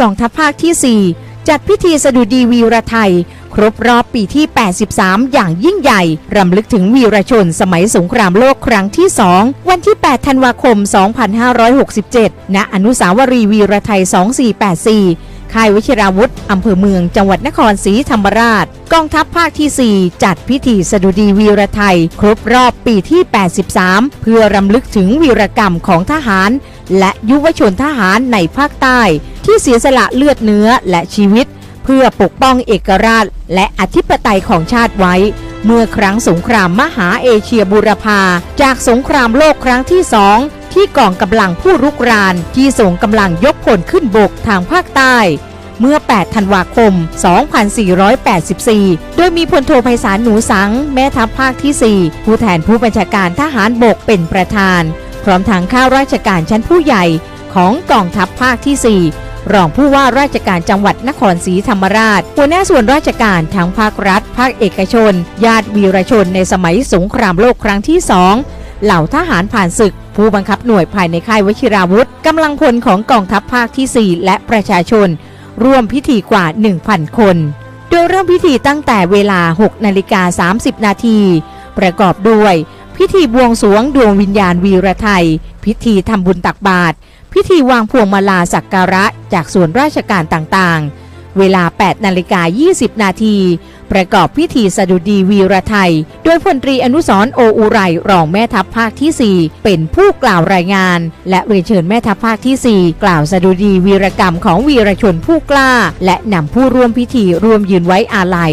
กองทัพภาคที่ 4 จัดพิธีสดุดีวีรไทย ครบรอบปีที่ 83 อย่างยิ่งใหญ่ รำลึกถึงวีรชนสมัยสงครามโลกครั้งที่ 2 วันที่ 8 ธันวาคม 2567 ณ อนุสาวรีย์วีรไทย 2484ค่ายวิชิราวุธ อำเภอเมือง จังหวัดนครศรีธรรมราช กองทัพภาคที่ 4 จัดพิธีสดุดีวีรไทย ครบรอบปีที่ 83 เพื่อรำลึกถึงวีรกรรมของทหาร และยุวชนทหารในภาคใต้ ที่เสียสละเลือดเนื้อและชีวิต เพื่อปกป้องเอกราช และอธิปไตยของชาติไว้ เมื่อครั้งสงครามมหาเอเชียบูรพา จากสงครามโลกครั้งที่สองที่กองกำลังผู้รุกราน ที่ส่งกำลังยกพลขึ้นบกทางภาคใต้เมื่อ 8 ธันวาคม 2484 โดยมีพลโทไพศาลหนูสัง แม่ทัพภาคที่ 4 ผู้แทนผู้บัญชาการทหารบกเป็นประธาน ร้อมทางข้าราชการชั้นผู้ใหญ่ของกองทัพภาคที่ 4 รองผู้ว่าราชการจังหวัดนครศรีธรรมราช หัวหน้าส่วนราชการทั้งภาครัฐ ภาคเอกชน ญาติวีรชนในสมัยสงครามโลกครั้งที่สองเหล่าทหารผ่านศึก ผู้บังคับหน่วยภายในค่ายวชิราวุธกำลังพลของกองทัพภาคที่ 4 และประชาชน ร่วมพิธีกว่า 1,000 คน โดยเริ่มพิธีตั้งแต่เวลา 6 นาฬิกา 30 นาที ประกอบด้วย พิธีบวงสวงดวงวิญญาณวีรไทย พิธีทำบุญตักบาตร พิธีวางพวงมาลาสักการะจากส่วนราชการต่างๆ เวลา 8 นาฬิกา 20 นาที ประกอบพิธีสดุดีวีรไทย โดยพลตรีอนุสรโออุไรรองแม่ทัพภาคที่ 4 เป็นผู้กล่าวรายงาน และเรียนเชิญแม่ทัพภาคที่ 4 กล่าวสดุดีวีรกรรมของวีรชนผู้กล้า และนำผู้ร่วมพิธีร่วมยืนไว้อาลัย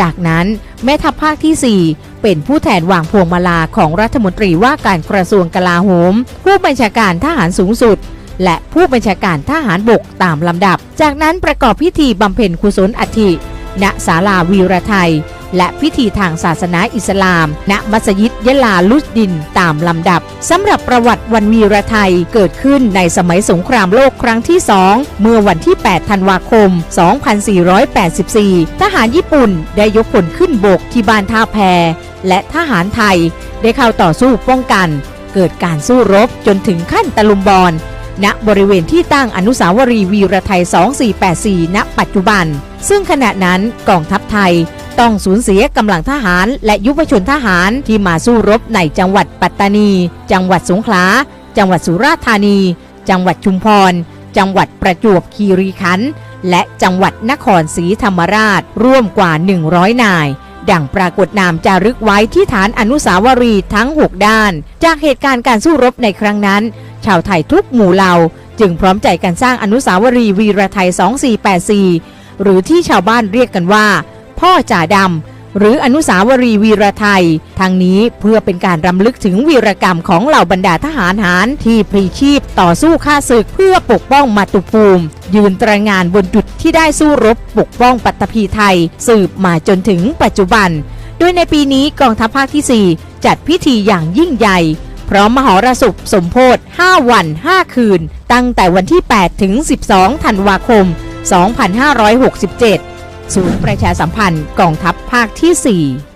จากนั้นแม่ทัพภาคที่ 4 เป็นผู้แทนวางพวงมาลาของรัฐมนตรีว่าการกระทรวงกลาโหม ผู้บัญชาการทหารสูงสุด และผู้บัญชาการทหารบกตามลำดับ จากนั้นประกอบพิธีบำเพ็ญกุศลอัฐิณศาลาวีรไทย และพิธีทางศาสนาอิสลาม ณ มัสยิดยะลาลุสดินตามลำดับสำหรับประวัติวันวีรไทยเกิดขึ้นในสมัยสงครามโลกครั้งที่2เมื่อวันที่ 8 ธันวาคม 2484 ทหารญี่ปุ่นได้ยกพลขึ้นบกที่บ้านท่าแพ และทหารไทยได้เข้าต่อสู้ป้องกัน เกิดการสู้รบจนถึงขั้นตะลุมบอลณบริเวณที่ตั้งอนุสาวรีย์วีรไทย 2484 ณ ปัจจุบัน ซึ่งขณะนั้นกองทัพไทย ต้องสูญเสียกำลังทหารและยุวชนทหารที่มาสู้รบในจังหวัดปัตตานี จังหวัดสงขลา จังหวัดสุราษฎร์ธานี จังหวัดชุมพร จังหวัดประจวบคีรีขันธ์และจังหวัดนครศรีธรรมราช ร่วมกว่า 100 นาย ดังปรากฏนามจารึกไว้ที่ฐานอนุสาวรีย์ทั้ง 6 ด้าน จากเหตุการณ์การสู้รบในครั้งนั้น ชาวไทยทุกหมู่เหล่า จึงพร้อมใจกันสร้างอนุสาวรีย์วีรไทย 2484 หรือที่ชาวบ้านเรียกกันว่า พ่อจ่าดำ หรืออนุสาวรีย์วีรไทยทั้งนี้เพื่อเป็นการรำลึกถึงวีรกรรมของเหล่าบรรดาทหารหารที่พลีชีพต่อสู้ฆ่าศึกเพื่อปกป้องมาตุภูมิ ยืนตระงานบนจุดที่ได้สู้รบปกป้องปัตตภีไทย สืบมาจนถึงปัจจุบัน โดยในปีนี้กองทัพภาคที่ 4 จัดพิธีอย่างยิ่งใหญ่พร้อมมหรสพสมโพธิ5 วัน 5 คืน ตั้งแต่วันที่ 8 ถึง 12 ธันวาคม 2567 ศูนย์ประชาสัมพันธ์กองทัพภาคที่ 4